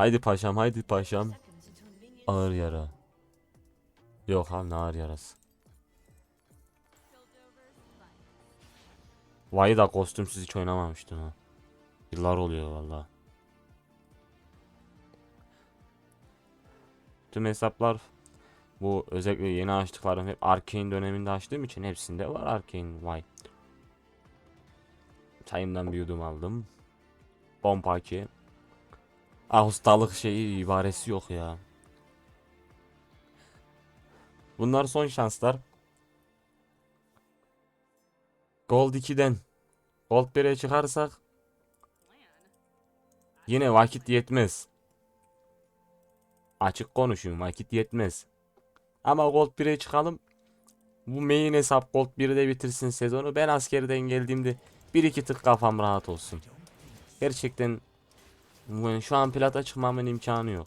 Haydi paşam haydi paşam. Ağır yara. Yok abi ne ağır yarası. Vay da kostümsüz hiç oynamamıştım ha. Yıllar oluyor valla. Tüm hesaplar bu özellikle yeni açtıklarım hep Arcane döneminde açtığım için hepsinde var Arcane vay. Çayımdan bir yudum aldım. Pompa ki. Ah şeyi ibaresi yok ya. Bunlar son şanslar. Gold 2'den Gold 1'e çıkarsak yine vakit yetmez. Açık konuşayım vakit yetmez. Ama Gold 1'e çıkalım. Bu main hesap Gold 1'de bitirsin sezonu. Ben askerden geldiğimde bir iki tık kafam rahat olsun. Gerçekten şu an plata çıkmamın imkanı yok.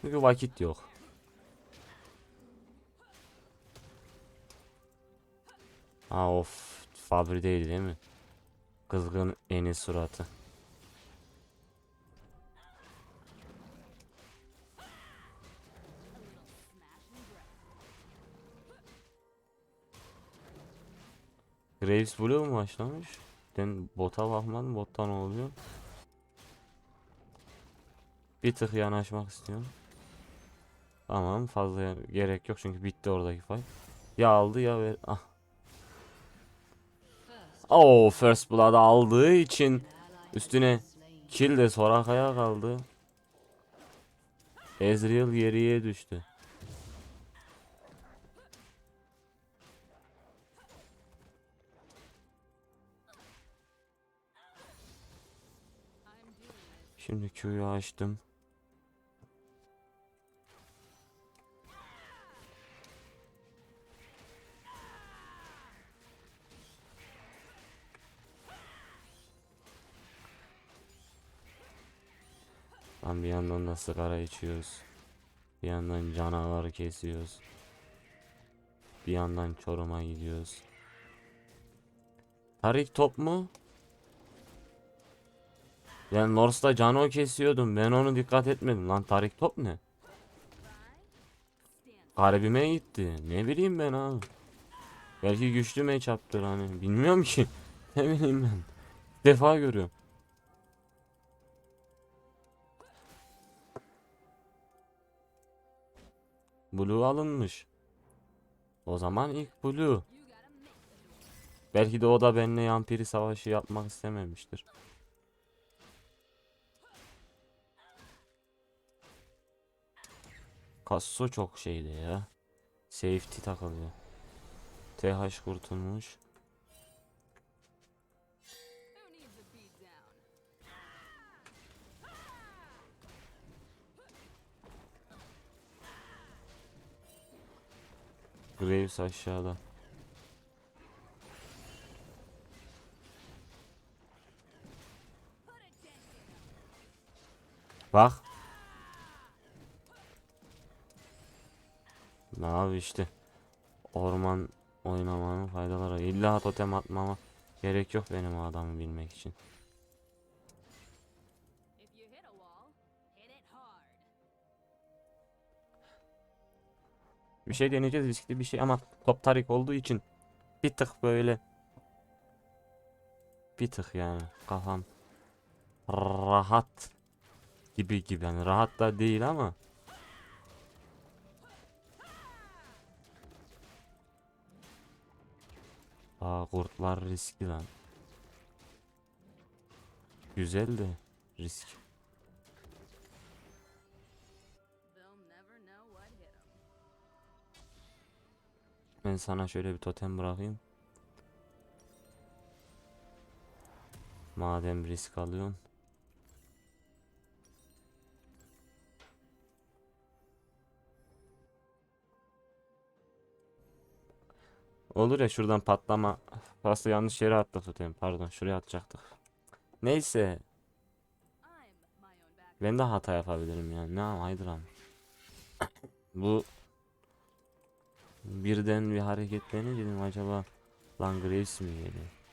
Çünkü vakit yok. Ha of Fabri'deydi değil mi? Kızgın eni suratı. Graves Blue mu başlamış? Ben bota bakmadım. Botta ne oluyor? Bir tık yanaşmak istiyorum. Tamam fazla gerek yok çünkü bitti oradaki fight. Ya aldı ya ver. Ah. Oh First Blood aldığı için üstüne kill de Soraka'ya kaldı. Ezreal geriye düştü. Şimdi Q'yu açtım. Lan bir yandan da sigara içiyoruz. Bir yandan canavar kesiyoruz. Bir yandan Çorum'a gidiyoruz. Tarik top mu? Ben Norse'da cano kesiyordum. Ben onu dikkat etmedim. Lan Tarik top ne? Garibime gitti. Ne bileyim ben abi. Belki güçlü matchup'tır hani. Bilmiyorum ki. ne bileyim ben. Defa görüyorum. Blue alınmış. O zaman ilk Blue. Belki de o da benimle yampiri savaşı yapmak istememiştir. Kasso çok şeydi ya. Safety takılıyor. TH kurtulmuş. Graves aşağıda. Bak. Ne abi işte. Orman oynamanın faydaları. İlla totem atmama gerek yok benim adamı bilmek için. Bir şey deneyeceğiz riskli bir şey ama top tarik olduğu için bir tık böyle bir tık yani kafam rahat gibi gibi yani rahat da değil ama Aa kurtlar riskli lan. Güzel de risk. Ben sana şöyle bir totem bırakayım. Madem risk alıyorsun. Olur ya şuradan patlama. Pasta yanlış yere attı totem. Pardon şuraya atacaktık. Neyse. Ben de hata yapabilirim yani. Ne haydıram. Bu Birden bir hareketlenince dedim acaba lan Graves mi yedi?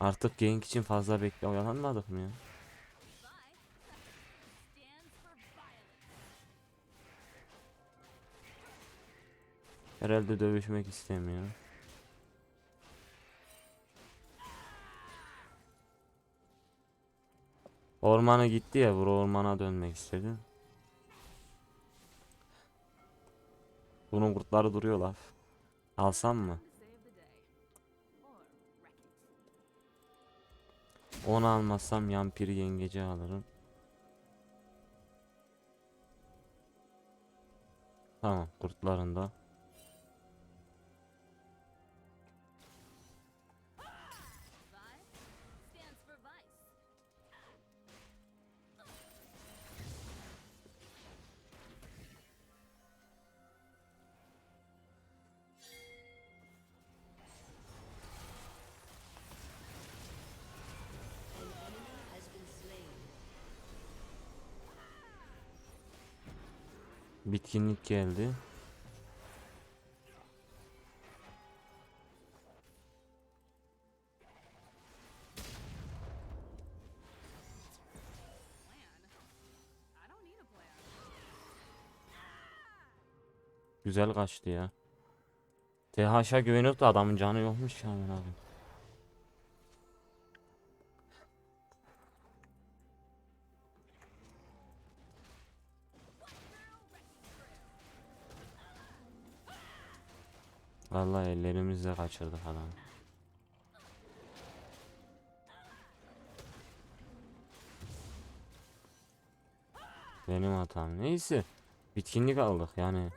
Artık gank için fazla bekle oyalanmadık mı ya? Herhalde dövüşmek istemiyor. Ormana gitti ya, bura ormana dönmek istedi. Bunun kurtları duruyor laf. Alsam mı? Onu almazsam yampiri yengeci alırım. Tamam, kurtların Bitkinlik geldi. Güzel kaçtı ya. TH'a güveniyorduk da adamın canı yokmuş ya abi. Vallahi ellerimizle kaçırdık adamı. Benim hatam. Neyse. Bitkinlik aldık yani.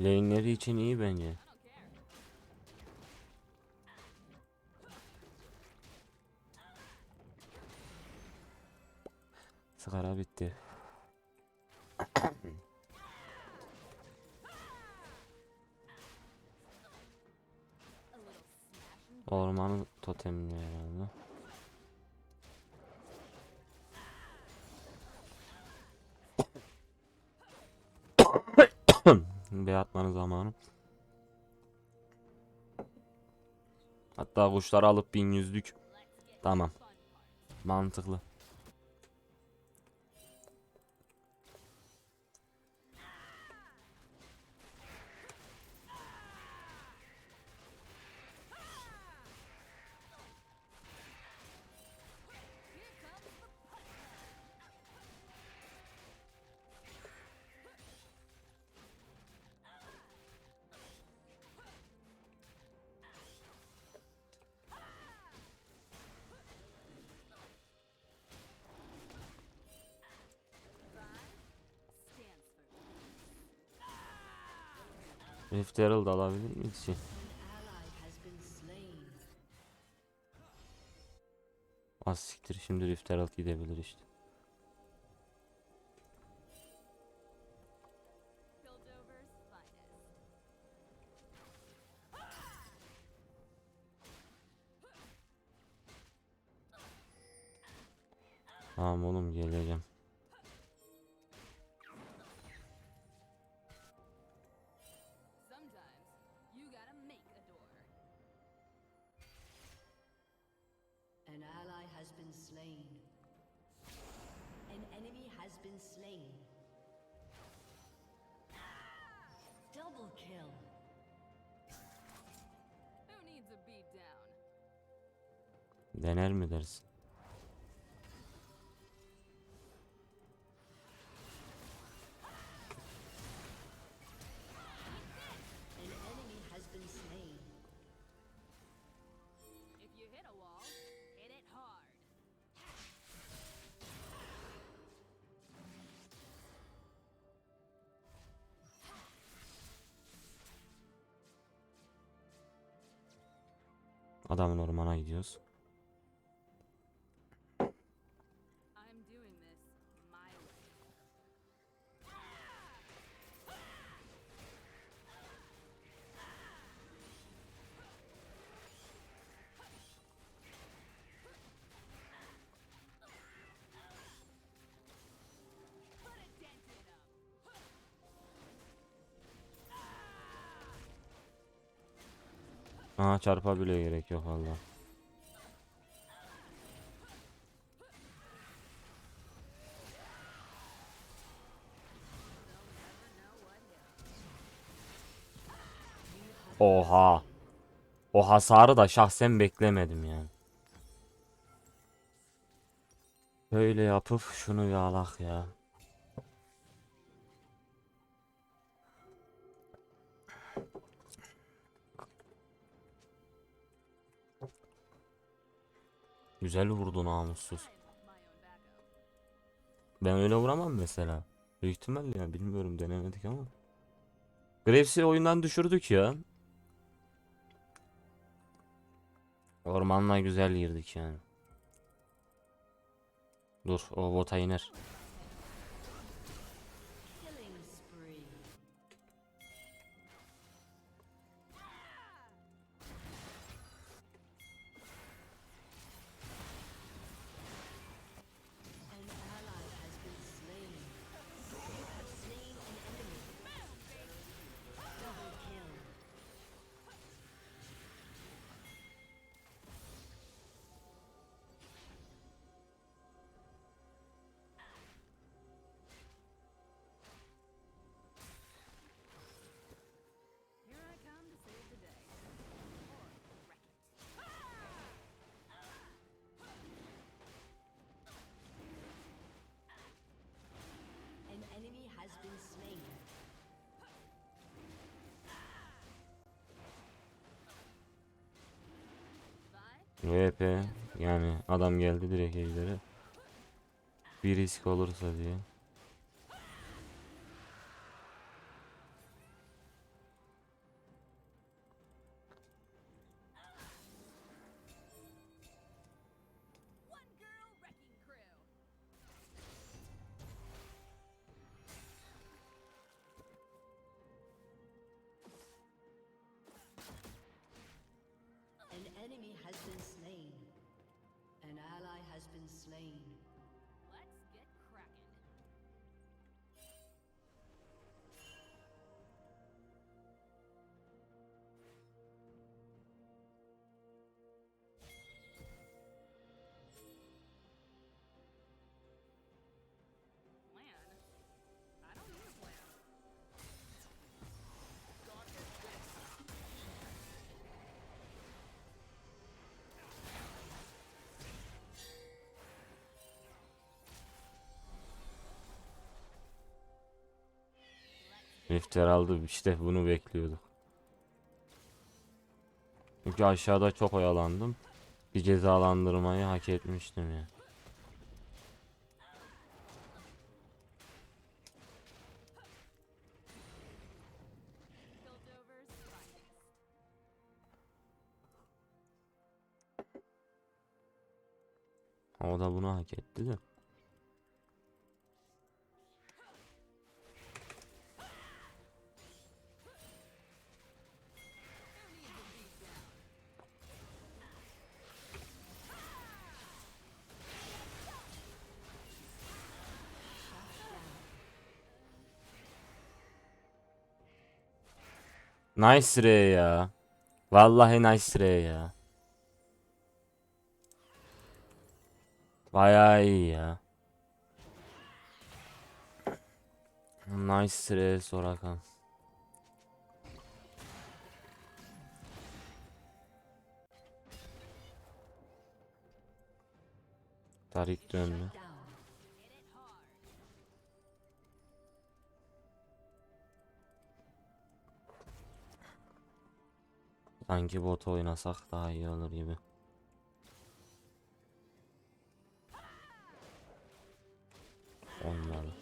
Lane'leri için iyi bence. Sigara bitti. Ormanın totemini herhalde. Bey atmanın zamanı. Hatta kuşları alıp bin yüzlük. Tamam. Mantıklı. Rift Herald alabilir miyiz ki? Az siktir şimdi Rift gidebilir işte. Tamam oğlum geleceğim. Hit it hard. Adamın ormana gidiyoruz. Aha çarpa bile gerek yok valla. Oha. O hasarı da şahsen beklemedim yani. Böyle yapıp şunu yağlak ya. Güzel vurdu namussuz. Ben öyle vuramam mesela. Büyük ihtimalle ya bilmiyorum denemedik ama. Graves'i oyundan düşürdük ya. Ormanla güzel girdik yani. Dur o bota iner. VP yani adam geldi direkt ejderi. Bir risk olursa diye. Slain. Rifter aldı işte bunu bekliyorduk. Çünkü aşağıda çok oyalandım. Bir cezalandırmayı hak etmiştim ya. Finest. O da bunu hak etti de. Nice Ray ya. Vallahi nice Ray ya. Bayağı iyi ya. Nice Ray Sorakan. Tarik döndü. Sanki bot oynasak daha iyi olur gibi. Olmadı.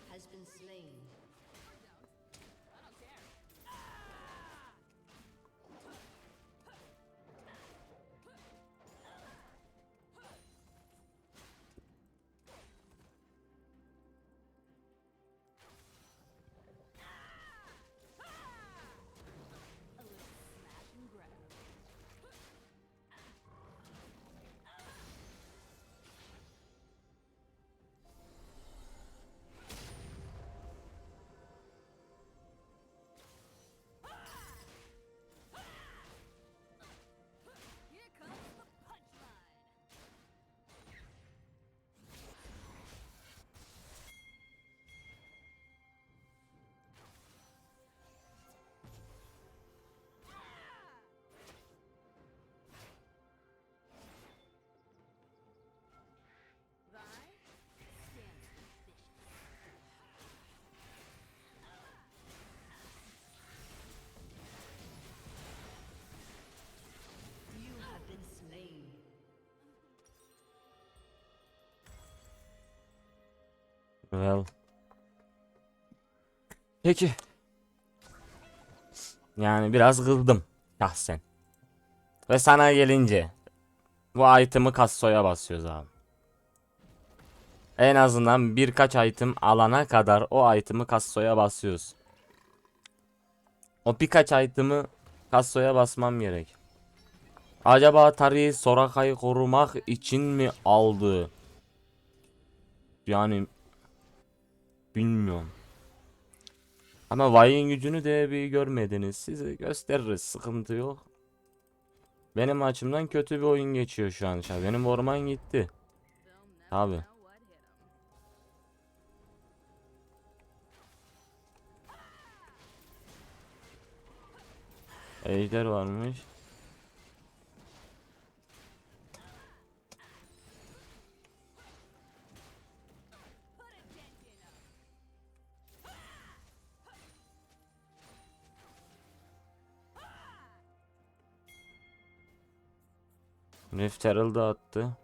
Well. Peki. Yani biraz kızdım şahsen. Ve sana gelince bu item'ı Kasso'ya basıyoruz abi. En azından birkaç item alana kadar o item'ı Kasso'ya basıyoruz. O birkaç item'ı Kasso'ya basmam gerek. Acaba Tari Soraka'yı korumak için mi aldı? Yani bilmiyorum. Ama Vay'ın gücünü de bir görmediniz. Size gösteririz. Sıkıntı yok. Benim açımdan kötü bir oyun geçiyor şu an. Benim orman gitti. Abi. Ejder varmış. Rift Herald'ı attı.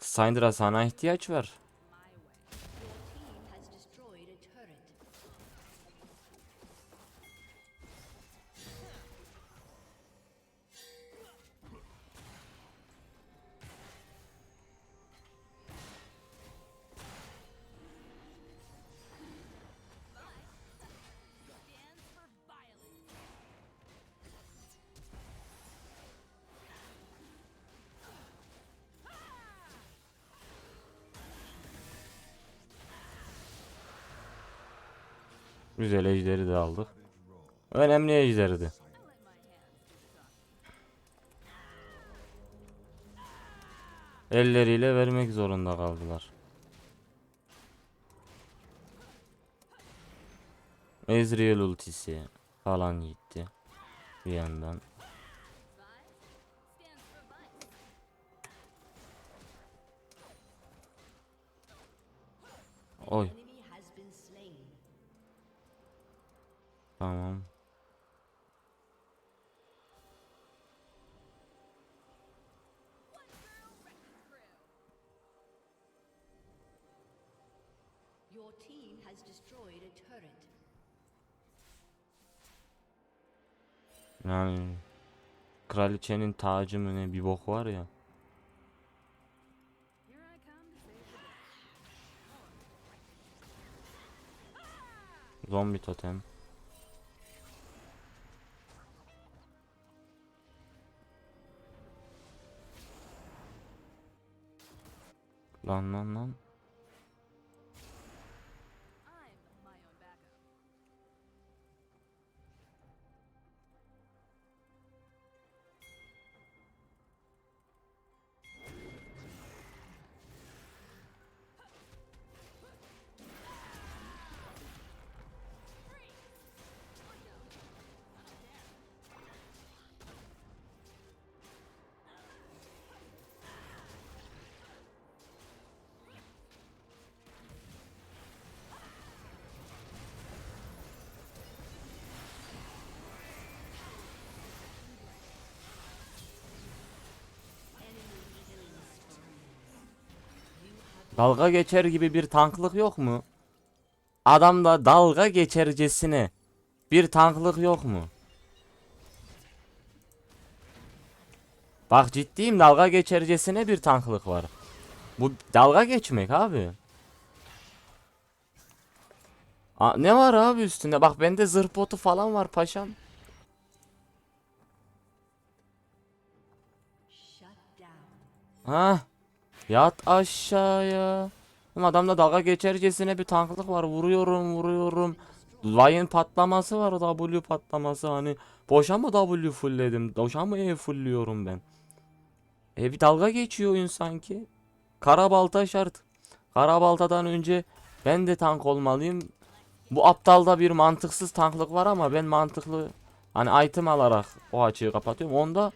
Syndra sana ihtiyaç var. Güzel ejderi de aldık. Önemli ejderdi. Elleriyle vermek zorunda kaldılar. Ezreal ultisi falan gitti. Bir yandan. Oy tamam. Your team has destroyed a turret. Yani kraliçenin tacı mı ne bir bok var ya. Zombi totem. Lan lan lan. Dalga geçer gibi bir tanklık yok mu? Adamda dalga geçercesine bir tanklık yok mu? Bak ciddiyim dalga geçercesine bir tanklık var. Bu dalga geçmek abi. Aa, ne var abi üstünde? Bak bende zırh botu falan var paşam. Ha? Yat aşağıya. Adamda dalga geçercesine bir tanklık var. Vuruyorum, vuruyorum. Vay'ın patlaması var, W patlaması hani. Boşa mı W fullledim? Boşa mı E fullliyorum ben? E bir dalga geçiyor oyun sanki. Karabalta şart. Karabaltadan önce ben de tank olmalıyım. Bu aptalda bir mantıksız tanklık var ama ben mantıklı hani item alarak o açığı kapatıyorum. Onda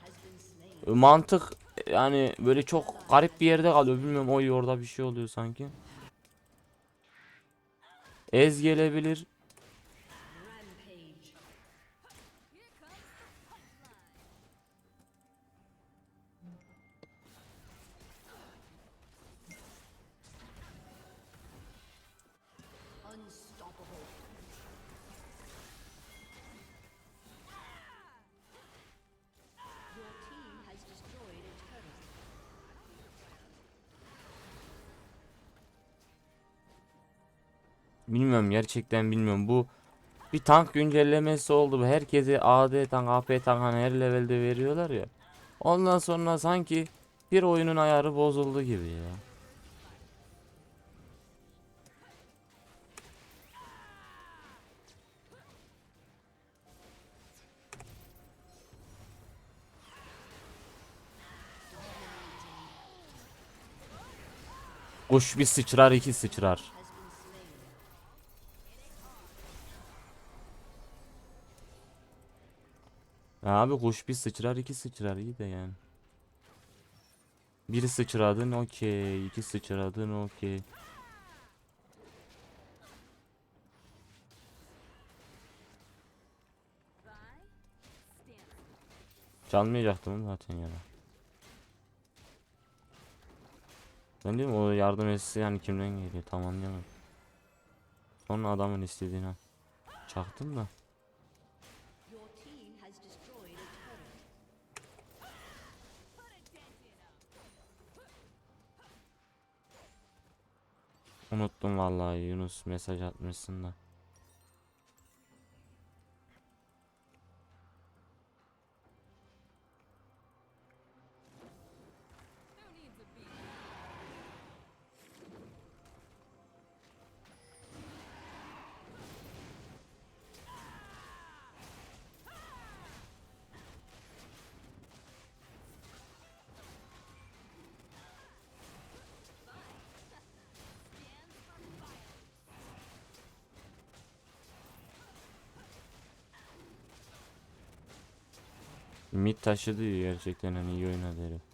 mantık yani böyle çok garip bir yerde kalıyor. Bilmiyorum o orada bir şey oluyor sanki. Ez gelebilir. Bilmiyorum gerçekten bilmiyorum. Bu bir tank güncellemesi oldu. Herkese AD tank, AP tank hani her levelde veriyorlar ya. Ondan sonra sanki bir oyunun ayarı bozuldu gibi ya. Kuş bir sıçrar iki sıçrar. Abi kuş bir sıçrar iki sıçrar iyi de yani. Biri sıçradın okey. iki sıçradın okey. Çalmayacaktım zaten ya. Ben diyorum o yardım etse yani kimden geliyor tam anlayamadım. Sonra adamın istediğini çaktım da. Unuttum vallahi Yunus mesaj atmışsın da. Mid taşıdı gerçekten hani iyi oynadı herif.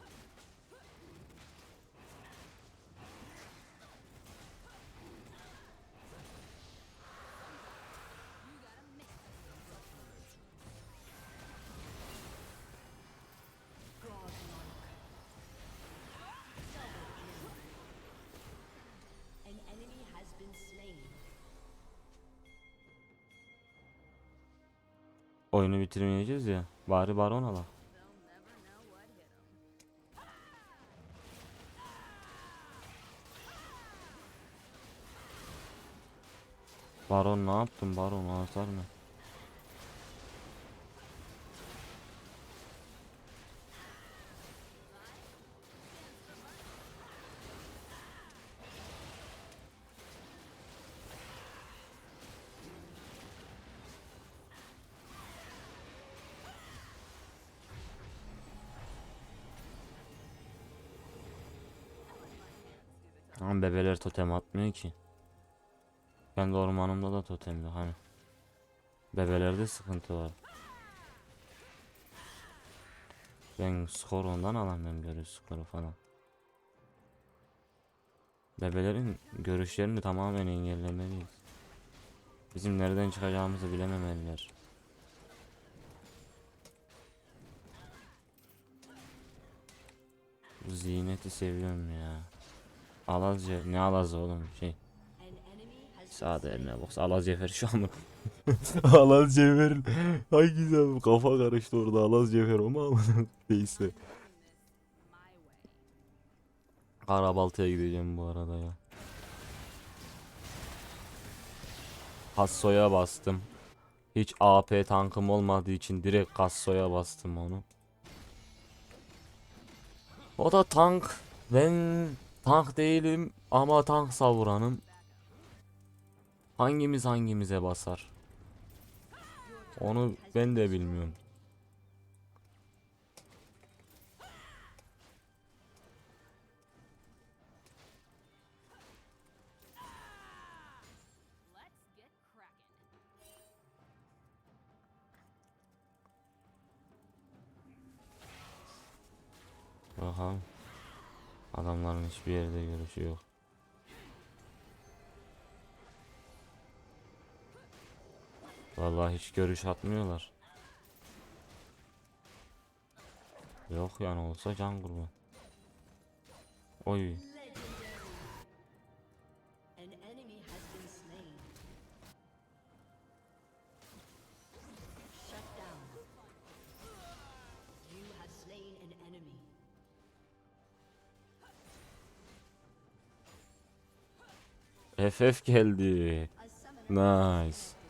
Bitirmeyeceğiz ya. Bari baron ala. Baron ne yaptın baron atar mı? Ama bebeler totem atmıyor ki. Kendi ormanımda da totem yok hani. Bebelerde sıkıntı var. Ben skor ondan alamıyorum görüş skoru falan. Bebelerin görüşlerini tamamen engellemeliyiz. Bizim nereden çıkacağımızı bilememeliler. Ziyneti seviyorum ya. Alazca ne alazı oğlum şey. Sağda eline bak. Alaz Cefer şu an mı? Alaz Cefer. Hangisi abi? Kafa karıştı orada. Alaz Cefer ama? Neyse. Karabaltı'ya gideceğim bu arada ya. Kasso'ya bastım. Hiç AP tankım olmadığı için direkt Kasso'ya bastım onu. O da tank. Ben tank değilim ama tank savuranım. Hangimiz hangimize basar? Onu ben de bilmiyorum. Bakalım. Adamların hiçbir yerde görüşü yok. Vallahi hiç görüş atmıyorlar. Yok yani olsa can kurban. Oy. FF geldi. Nice.